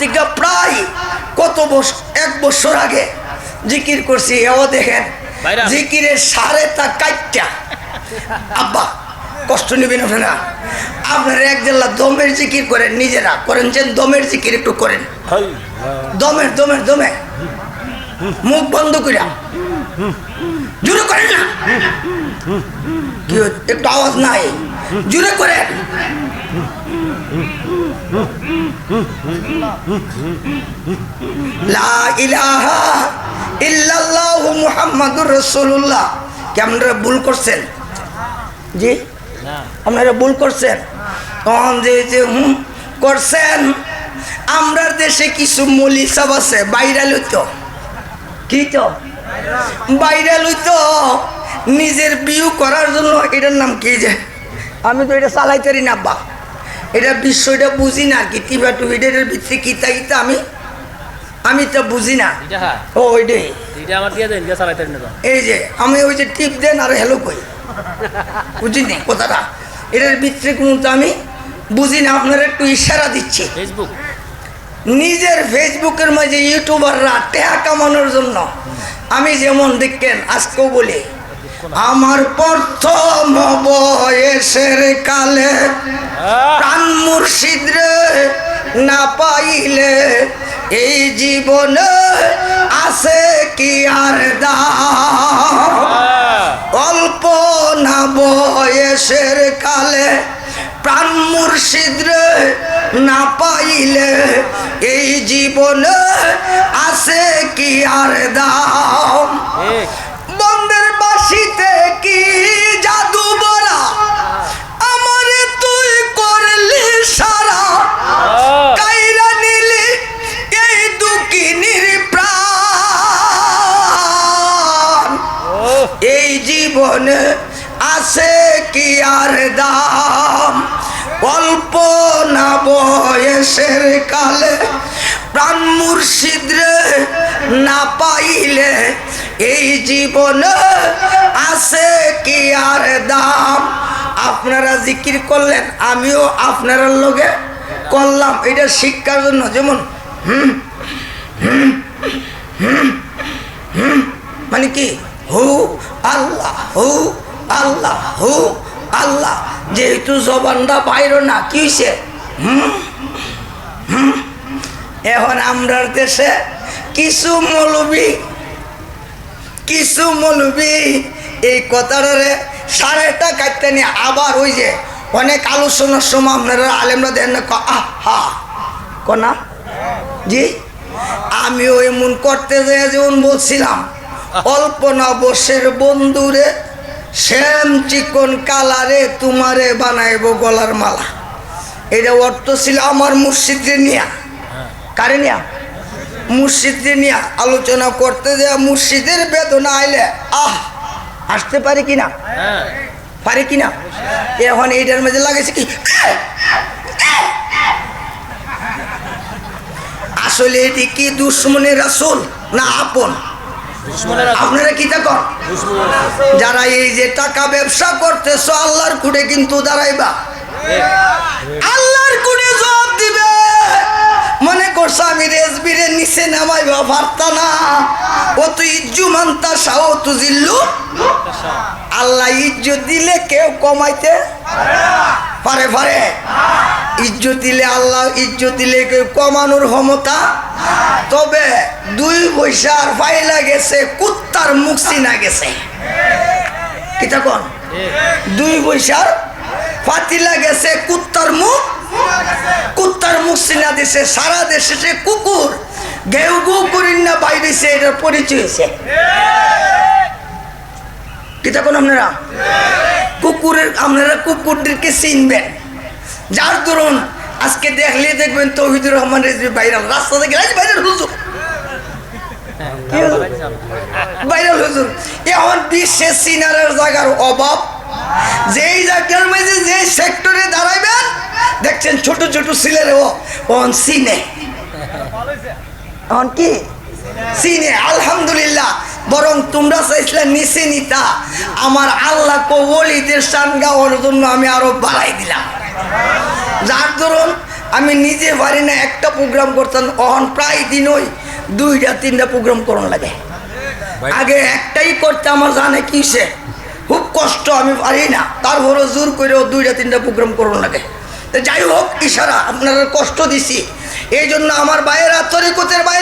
থেকে প্রায় কত বছর এক বছর আগে জিকির করছি এও দেখেন। জিকিরের সাড়ে তা কাইটটা। আব্বা কষ্ট নেবেন আপনারা। আপনারা এক জেলা দমের জিকির করেন নিজেরা করেন যে দমের জিকির একটু করেন। দমের দমের দমে। মুখ বন্ধ করিয়া জুড়ে করেন না। একটু আওয়াজ নাই। জুড়ে করেন। লা ইলাহা কি ভুল করছেন? জি? করছেন? তখন যে যে, হুম, করছেন। আমরা দেশে কিছু মলি সব আছে, বাইরাল তো কি তো? বাইরাল তো নিজের বিউ করার জন্য এটার নাম কি যে? আমি তো এটা চালাইতারি না বা এটা বিষয়টা বুঝি না আর কি টিভা টুভিটার ভিতরে কিতা কিতা আমি? আমি তো বুঝি না। হ্যাঁ। ও ওইটাই। না এই যে আমি ওই যে টিপ দেন আর হ্যালো কই। বুঝিনি কথাটা? এটার ভিতরে কোনো তো আমি বুঝি না আপনারা একটু ইশারা দিচ্ছি। ফেসবুক নিজের ফেসবুকের মাঝে ইউটিউবাররা টাকা কামানোর জন্য। আমি যেমন দেখেন আজকেও বলি আমার প্রথম বয়সের কালে প্রাণ মুর্শিদ রে না পাইলে এই জীবনে আছে কি আর দাম? অল্প না বয়সের কালে প্রাণ মুর্শিদ রে না পাইলে এই জীবনে আছে কি আর দাম? বন্ধের বাসিতে কি জাদু বলা? তুই এই এই জীবনে আছে কি আর দাম? অল্প বয়সের কালে প্রাণ মুর্শিদ না পাইলে এই জীবনে আছে কি আর দাম? আপনারা জিকির করলেন, আমিও আপনার লগে করলাম। এটা শিক্ষার জন্য, যেমন হুম মানে কি? হু, আল্লাহ হু আল্লাহ হু, আল্লাহ। যেহেতু জবানটা বাইর না, কি হয়েছে হুম হুম? এখন আমরার দেশে কিছু মৌলবি কিছু মৌলবি এই কথাটারে সাড়েটা কাটতে নিয়ে আবার ওই যে অনেক আলোচনার সময় আপনারা আলেমরা দেন না হা। কনা জি? আমিও এমন করতে যাই যেমন বলছিলাম, অল্প নবশের বন্ধুরে শ্যাম চিকন কালারে তোমারে বানাইব গলার মালা। এটা অর্থ ছিল আমার মুর্শিদে নিয়া। কারে নিয়া? মুর্শিদে নিয়া আলোচনা করতে যায় মুর্শিদের বেদনা আইলে আহ আসতে পারে কিনা হ্যাঁ। পারে কিনা এখন এইটার মধ্যে লাগাইছে কি? আসলে এটি কি দুশ্মনের আসল না আপন? আপনারা কি দেখো দুশ্মনের যারা এই যে টাকা ব্যবসা করতেছো আল্লাহর কুড়ে কিন্তু দাঁড়াইবা। আল্লাহর নামাইবা পারতা না। ও তুই ইজ্জু মান্তা সাহ তু জিল্লু। আল্লাহ ইজ্জত দিলে কেউ কমাইতে পারে পারে। ইজ্জত দিলে আল্লাহ ইজ্জত দিলে কেউ কমানোর ক্ষমতা তবে দুই পয়সার ফাইলা গেছে কুত্তার মুখ চিনা গেছে। কি তখন? দুই পয়সার ফাতিলা গেছে কুত্তার মুখ কুত্তার মুখ চিনা দিছে, সারা দেশে সে কুকুর গেউ গু করিন না বাইরেছে, এটার পরিচয় হয়েছে কি তখন আপনারা? কুকুরের, আপনারা কুকুরদেরকে চিনবেন। যার ধরুন, আজকে দেখলে দেখবেন তৌহিদুর রহমান রেজবি ভাইরাল রাস্তা থেকে "এই ভাইরাল হুজুর। ভাইরাল হুজুর? এখন বিশ্বে সিনারের জায়গার অভাব। যেই জায়গার মধ্যে যে সেক্টরে দাঁড়াইবেন দেখছেন ছোট ছোট ছেলেরাও অন সিনে। অন কি? সিনে আলহামদুলিল্লাহ। বরং তোমরা চাইছিলে নিচে নিতা আমার আল্লাহ কলিদের সান গাওয়ার জন্য আমি আরও বাড়াই দিলাম। যার ধরুন আমি নিজে পারি না একটা প্রোগ্রাম করতাম। অহন প্রায় দিনই দুইটা তিনটা প্রোগ্রাম করুন লাগে। আগে একটাই করতে আমার জানে কিসে? খুব কষ্ট আমি পারি না। তারপরে জোর করেও দুইটা তিনটা প্রোগ্রাম করুন লাগে। যাই হোক ইশারা আপনারা কষ্ট দিছি। এই জন্য আমার বাইরা তরিকতের বাইরে